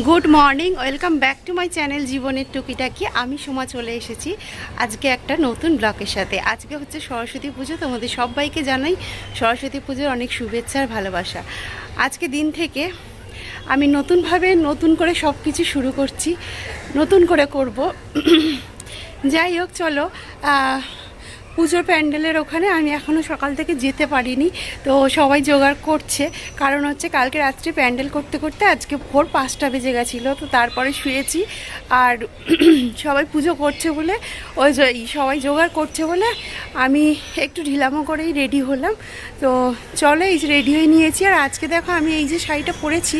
Good morning welcome back to my channel জীবনের টুকিটাকি আমি সোমা চলে এসেছি আজকে একটা নতুন ব্লকের সাথে। আজকে হচ্ছে সরস্বতী পুজো, তোমাদের সবাইকে জানাই সরস্বতী পুজোর অনেক শুভেচ্ছা আর ভালোবাসা। আজকে দিন থেকে আমি নতুনভাবে নতুন করে সব কিছু শুরু করছি, নতুন করে করব। যাই হোক, চলো পুজোর প্যান্ডেলের ওখানে আমি এখনও সকাল থেকে যেতে পারিনি। তো সবাই জোগাড় করছে। কারণ হচ্ছে কালকে রাত্রে প্যান্ডেল করতে করতে আজকে ভোর পাঁচটা বেজে গেছিল। তো তারপরে শুয়েছি। আর সবাই পুজো করছে বলে, ওই সবাই জোগাড় করছে বলে আমি একটু ঢিলামো করেই রেডি হলাম। তো চলো এই যে রেডি হয়ে নিয়েছি। আর আজকে দেখো আমি এই যে শাড়িটা পরেছি।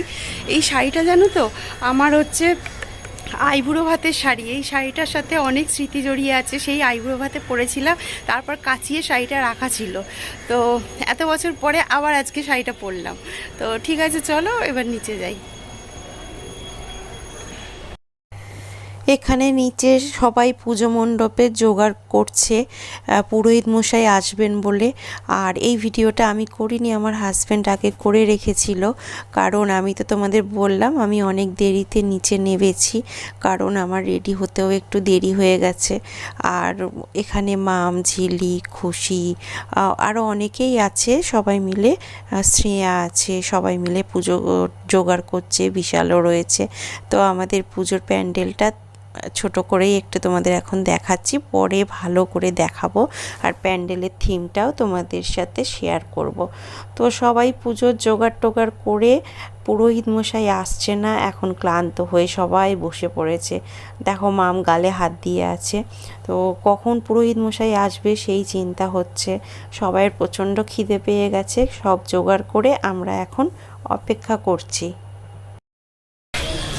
এই শাড়িটা জানো তো, আমার হচ্ছে আইবুড়ো ভাতের শাড়ি। এই শাড়িটার সাথে অনেক স্মৃতি জড়িয়ে আছে। সেই আইবুড়ো ভাতে পরেছিলাম। তারপর কাচিয়ে শাড়িটা রাখা ছিল। তো এত বছর পরে আবার আজকে শাড়িটা পরলাম। তো ঠিক আছে, চলো, এবার নিচে যাই। এখানে নিচে সবাই পুজো মণ্ডপে জোগাড় করছে পুরোহিত মশাই আসবেন বলে। আর এই ভিডিওটা আমি করিনি, আমার হাজব্যান্ড আগে করে রেখেছিল। কারণ আমি তো তোমাদের বললাম, আমি অনেক দেরিতে নিচে নেমেছি। কারণ আমার রেডি হতেও একটু দেরি হয়ে গেছে। আর এখানে মাম, ঝিলি, খুশি আরও অনেকেই আছে সবাই মিলে। শ্রেয়া আছে, সবাই মিলে পুজো, জোগাড় করছে, বিশালও রয়েছে। তো আমাদের পুজোর প্যান্ডেলটা ছোট করেই একটু তোমাদের এখন দেখাচ্ছি, পরে ভালো করে দেখাবো আর প্যান্ডেলের থিমটাও তোমাদের সাথে শেয়ার করব। তো সবাই পুজোর জোগাড় টোগাড় করে, পুরোহিত মশাই আসছে না, এখন ক্লান্ত হয়ে সবাই বসে পড়েছে। দেখো মাম গালে হাত দিয়ে আছে। তো কখন পুরোহিত মশাই আসবে সেই চিন্তা হচ্ছে। সবাইয়ের প্রচণ্ড খিদে পেয়ে গেছে, সব জোগাড় করে আমরা এখন অপেক্ষা করছি।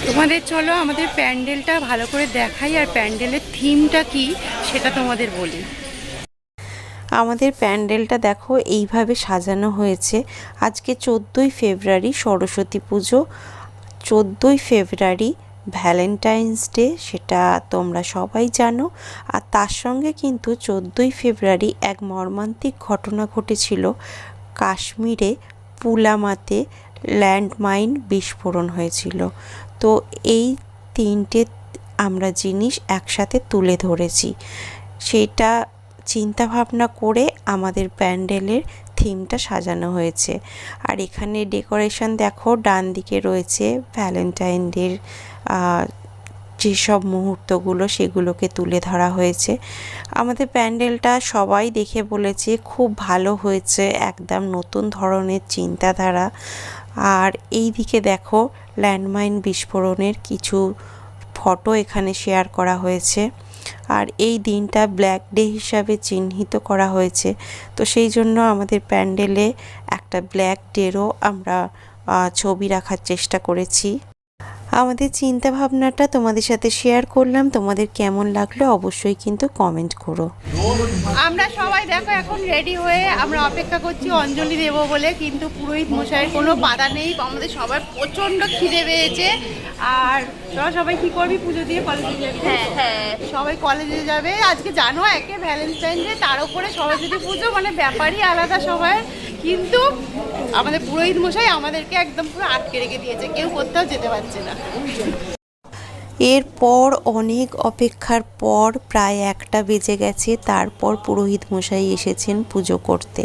তোমাদের চলো আমাদের প্যান্ডেলটা ভালো করে দেখাই, আর প্যান্ডেলের থিমটা কি সেটা তোমাদের বলি। আমাদের প্যান্ডেলটা দেখো এইভাবে সাজানো হয়েছে। আজকে চোদ্দোই ফেব্রুয়ারি সরস্বতী পুজো। চোদ্দোই ফেব্রুয়ারি ভ্যালেন্টাইন্স ডে, সেটা তোমরা সবাই জানো। আর তার সঙ্গে কিন্তু চোদ্দোই ফেব্রুয়ারি এক মর্মান্তিক ঘটনা ঘটেছিল। কাশ্মীরে পুলামাতে ল্যান্ডমাইন বিস্ফোরণ হয়েছিল। তো এই তিনটে আমরা জিনিস একসাথে তুলে ধরেছি। সেটা চিন্তা ভাবনা করে আমাদের প্যান্ডেলের থিমটা সাজানো হয়েছে। আর এখানে ডেকোরেশন দেখো, ডান দিকে রয়েছে ভ্যালেন্টাইন ডের যেসব মুহূর্তগুলো সেগুলোকে তুলে ধরা হয়েছে। আমাদের প্যান্ডেলটা সবাই দেখে বলেছে খুব ভালো হয়েছে, একদম নতুন ধরনের চিন্তাধারা। আর এই দিকে দেখো ল্যান্ডমাইন বিস্ফোরণের কিছু ফটো এখানে শেয়ার করা হয়েছে। আর এই দিনটা ব্ল্যাক ডে হিসাবে চিহ্নিত করা হয়েছে। তো সেই জন্য আমাদের প্যান্ডেলে একটা ব্ল্যাক ডেরও আমরা ছবি রাখার চেষ্টা করেছি। আমাদের চিন্তা ভাবনাটা তোমাদের সাথে শেয়ার করলাম। তোমাদের কেমন লাগল অবশ্যই কিন্তু কমেন্ট করো। আমরা সবাই দেখো এখন রেডি হয়ে আমরা অপেক্ষা করছি অঞ্জলি দেবো বলে কিন্তু পুরোহিত মশাইয়ের কোনো বাধা নেই। আমাদের সবার প্রচণ্ড খিদে পেয়েছে। আর তোরা সবাই কি করবি? পুজো দিয়ে কলেজে যাবি? হ্যাঁ হ্যাঁ। সবাই কলেজে যাবে। আজকে জানো একে ভ্যালেন্টাইন ডে তার উপরে সরস্বতী পুজো মানে ব্যাপারই আলাদা সবাই। কিন্তু আমাদের পুরোহিত মশাই আমাদেরকে একদম পুরো আটকে রেখে দিয়েছে। কেউ কোথাও যেতে পারছে না। এরপর অনেক অপেক্ষার পর প্রায় একটা বেজে গেছে, তারপর পুরোহিত মশাই এসেছেন পুজো করতে।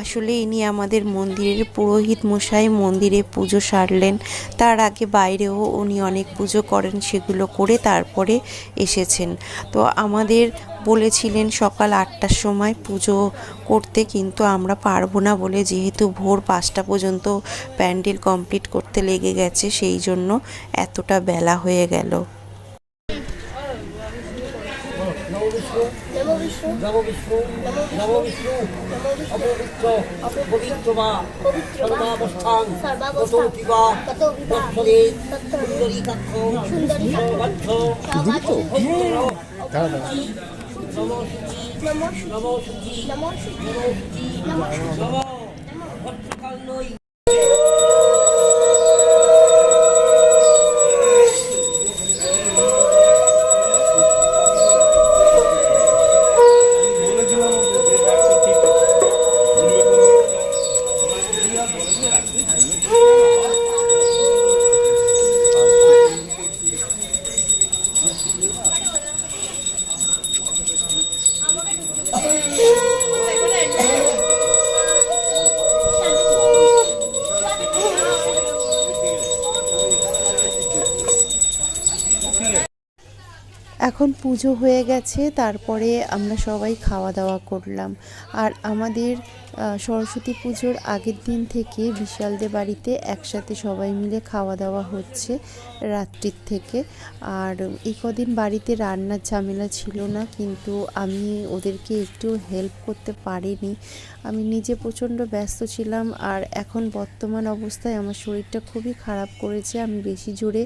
আসলে ইনি আমাদের মন্দিরের পুরোহিত মশাই, মন্দিরে পুজো সারলেন। তার আগে বাইরেও উনি অনেক পুজো করেন, সেগুলো করে তারপরে এসেছেন। তো আমাদের বলেছিলেন সকাল আটটার সময় পুজো করতে কিন্তু আমরা পারব না বলে যেহেতু ভোর পাঁচটা পর্যন্ত প্যান্ডেল কমপ্লিট করতে লেগে গেছে সেই জন্য এতটা বেলা হয়ে গেল। নমো বিষ্ণু নমো বিষ্ণু অপবিত্র অপবিত্র বা সর্বাবস্থান কতোপি বা দক্ষরে সুন্দরীকাক্ষ সর্বার্থ নমো শুচি নমো শুচি নমো শুচি নমো নমো এখন পুজো হয়ে গেছে তারপরে আমরা সবাই খাওয়া দাওয়া করলাম। আর আমাদের সরস্বতী পুজোর আগের দিন থেকে বিশালদের বাড়িতে একসাথে সবাই মিলে খাওয়া দাওয়া হচ্ছে রাত্রির থেকে। আর এই কদিন বাড়িতে রান্নার ঝামেলা ছিল না, কিন্তু আমি ওদেরকে একটু হেল্প করতে পারিনি। আমি নিজে প্রচণ্ড ব্যস্ত ছিলাম আর এখন বর্তমান অবস্থায় আমার শরীরটা খুবই খারাপ করেছে। আমি বেশি জোরে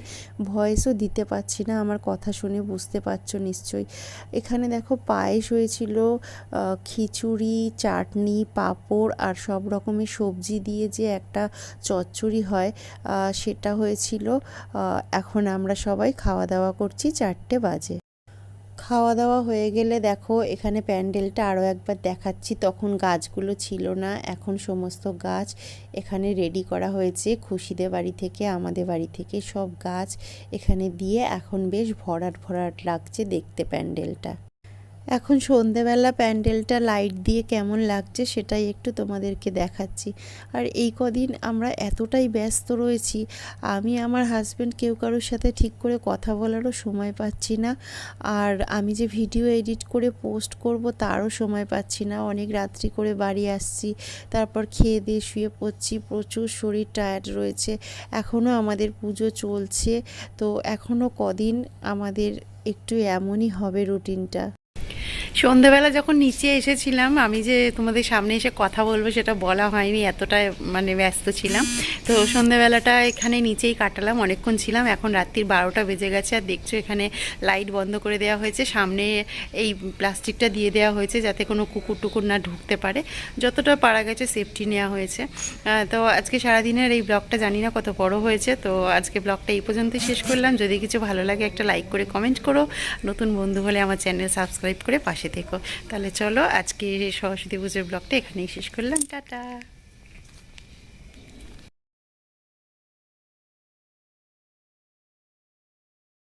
ভয়েসও দিতে পারছি না, আমার কথা শুনে বুঝতে পারছ নিশ্চয়ই। এখানে দেখো পায়েস হয়েছিল খিচুড়ি, চাটনি পাঁপড় আর সব রকমের সবজি দিয়ে যে একটা চচ্চড়ি হয় সেটা হয়েছিল। এখন আমরা সবাই খাওয়া দাওয়া করছি চারটে বাজে। খাওয়া দাওয়া হয়ে গেলে দেখো, এখানে প্যান্ডেলটা আরও একবার দেখাচ্ছি। তখন গাছগুলো ছিল না, এখন সমস্ত গাছ এখানে রেডি করা হয়েছে। খুশিদের বাড়ি থেকে, আমাদের বাড়ি থেকে সব গাছ এখানে দিয়ে এখন বেশ ভরাট ভরাট লাগছে দেখতে প্যান্ডেলটা। এখন সন্ধেবেলা প্যান্ডেলটা লাইট দিয়ে কেমন লাগছে সেটাই একটু তোমাদেরকে দেখাচ্ছি। আর এই কদিন আমরা এতটাই ব্যস্ত রয়েছি, আমি, আমার হাজব্যান্ড কেউ কারোর সাথে ঠিক করে কথা বলারও সময় পাচ্ছি না। আর আমি যে ভিডিও এডিট করে পোস্ট করব তারও সময় পাচ্ছি না। অনেক রাত্রি করে বাড়ি আসছি, তারপর খেয়ে দিয়ে শুয়ে পড়ছি, প্রচুর শরীর টায়ার্ড রয়েছে এখনও আমাদের পুজো চলছে। তো এখনও কদিন আমাদের একটু এমনই হবে রুটিনটা সন্ধেবেলা যখন নিচে এসেছিলাম, আমি যে তোমাদের সামনে এসে কথা বলব সেটা বলা হয়নি, এতটা মানে ব্যস্ত ছিলাম। তো সন্ধেবেলাটা এখানে নিচেই কাটালাম, অনেকক্ষণ ছিলাম। এখন রাত্রির বারোটা বেজে গেছে, আর দেখছ এখানে লাইট বন্ধ করে দেওয়া হয়েছে। সামনে এই প্লাস্টিকটা দিয়ে দেওয়া হয়েছে যাতে কোনো কুকুর টুকুর না ঢুকতে পারে। যতটা পারা গেছে সেফটি নেওয়া হয়েছে। তো আজকে সারাদিনের এই ব্লগটা জানি না কত বড় হয়েছে, তো আজকে ব্লগটা এই পর্যন্তই শেষ করলাম। যদি কিছু ভালো লাগে একটা লাইক করে কমেন্ট করো। নতুন বন্ধু হলে আমার চ্যানেল সাবস্ক্রাইব করে পাশে দেখো তাহলে চলো আজকে সরস্বতী পুজোর ব্লগটা এখানেই শেষ করলাম। টাটা।